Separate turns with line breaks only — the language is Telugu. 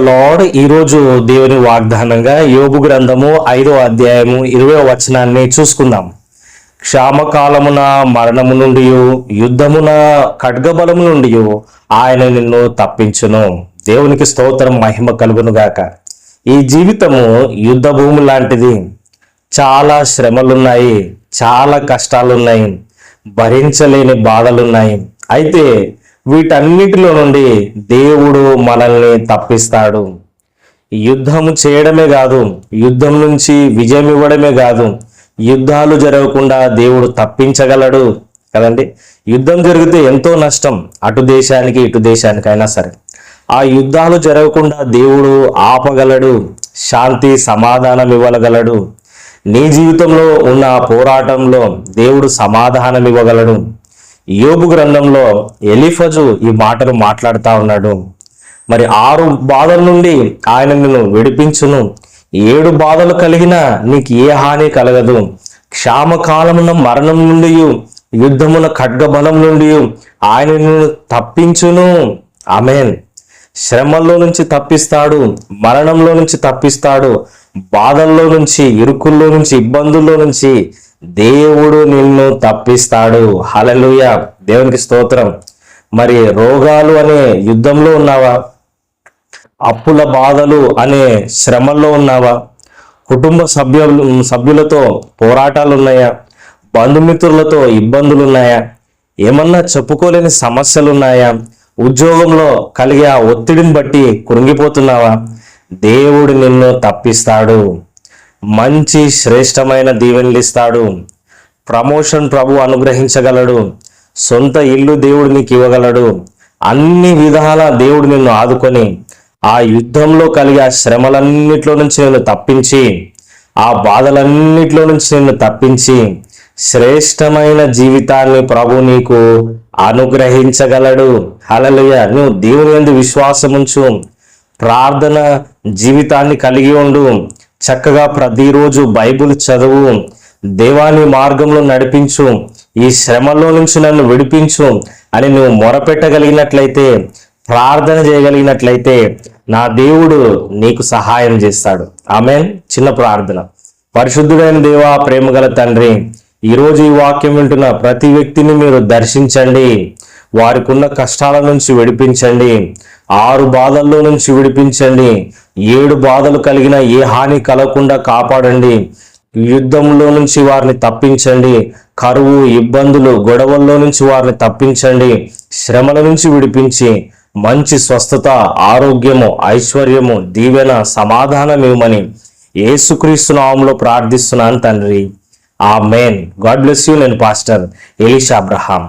లార్డ్ ఈరోజు దేవుని వాగ్దానంగా యోగు గ్రంథము ఐదో అధ్యాయము ఇరవై వచనాన్ని చూసుకుందాం. క్షామకాలమున మరణము నుండి యుద్ధమున ఖడ్గబలము నుండి ఆయన నిన్ను తప్పించును. దేవునికి స్తోత్రం మహిమ కలుగును గాక. ఈ జీవితము యుద్ధ భూమి లాంటిది. చాలా శ్రమలున్నాయి చాలా కష్టాలున్నాయి భరించలేని బాధలున్నాయి. అయితే వీటన్నిటిలో నుండి దేవుడు మనల్ని తప్పిస్తాడు. యుద్ధము చేయడమే కాదు యుద్ధం నుంచి విజయం ఇవ్వడమే కాదు యుద్ధాలు జరగకుండా దేవుడు తప్పించగలడు కదండి. యుద్ధం జరిగితే ఎంతో నష్టం అటు దేశానికి ఇటు దేశానికైనా సరే. ఆ యుద్ధాలు జరగకుండా దేవుడు ఆపగలడు శాంతి సమాధానం ఇవ్వగలడు. నీ జీవితంలో ఉన్న పోరాటంలో దేవుడు సమాధానం ఇవ్వగలడు. యోబు గ్రంథంలో ఎలిఫజు ఈ మాటలు మాట్లాడుతూ ఉన్నాడు. మరి ఆరు బాధల నుండి ఆయన నిన్ను విడిపించును. ఏడు బాధలు కలిగినా నీకు ఏ హాని కలగదు. క్షామకాలమున మరణం నుండి యుద్ధమున ఖడ్గబలం నుండి ఆయన నిన్ను తప్పించును. ఆమెన్. శ్రమల్లో నుంచి తప్పిస్తాడు మరణంలో నుంచి తప్పిస్తాడు బాధల్లో నుంచి ఇరుకుల్లో నుంచి ఇబ్బందుల్లో నుంచి దేవుడు నిన్ను తప్పిస్తాడు. హలలుయ దేవునికి స్తోత్రం. మరి రోగాలు అనే యుద్ధంలో ఉన్నావా? అప్పుల బాధలు అనే శ్రమల్లో ఉన్నావా? కుటుంబ సభ్యులు సభ్యులతో పోరాటాలు ఉన్నాయా బంధుమిత్రులతో ఇబ్బందులు ఉన్నాయా ఏమన్నా చెప్పుకోలేని సమస్యలు ఉన్నాయా ఉద్యోగంలో కలిగే ఆ ఒత్తిడిని బట్టి కృంగిపోతున్నావా? దేవుడు నిన్ను తప్పిస్తాడు. మంచి శ్రేష్టమైన దీవెనలు ఇస్తాడు ప్రమోషన్ ప్రభు అనుగ్రహించగలడు. సొంత ఇల్లు దేవుడు నీకు ఇవ్వగలడు. అన్ని విధాల దేవుడు నిన్ను ఆదుకొని ఆ యుద్ధంలో కలిగే ఆ శ్రమలన్నిట్లో నుంచి నిన్ను తప్పించి ఆ బాధలన్నిట్లో నుంచి నిన్ను తప్పించి శ్రేష్టమైన జీవితాన్ని ప్రభు నీకు అనుగ్రహించగలడు. హలలుయ నువ్వు దేవుని ఎందు విశ్వాసం ఉంచు ప్రార్థన జీవితాన్ని కలిగి ఉండు. చక్కగా ప్రతిరోజు బైబిల్ చదువు. దేవాని మార్గంలో నడిపించు. ఈ శ్రమలో నుంచి నన్ను విడిపించు అని నువ్వు మొరపెట్టగలిగినట్లయితే ప్రార్థన చేయగలిగినట్లయితే నా దేవుడు నీకు సహాయం చేస్తాడు. ఆమె చిన్న ప్రార్థన. పరిశుద్ధుడైన దేవా ప్రేమగల తండ్రి ఈరోజు ఈ వాక్యం వింటున్న ప్రతి వ్యక్తిని మీరు దర్శించండి. వారికి ఉన్న కష్టాల నుంచి విడిపించండి. ఆరు బాధల్లో నుంచి విడిపించండి. ఏడు బాధలు కలిగిన ఏ హాని కలగకుండా కాపాడండి. యుద్ధంలో నుంచి వారిని తప్పించండి. కరువు ఇబ్బందులు గొడవల్లో నుంచి వారిని తప్పించండి. శ్రమల నుంచి విడిపించి మంచి స్వస్థత ఆరోగ్యము ఐశ్వర్యము దీవెన సమాధానం ఇవ్వమని ఏసుక్రీస్తు నామంలో ప్రార్థిస్తున్నాను తండ్రి. Amen God bless you. నేను పాస్టర్ ఎలీషా అబ్రహాం.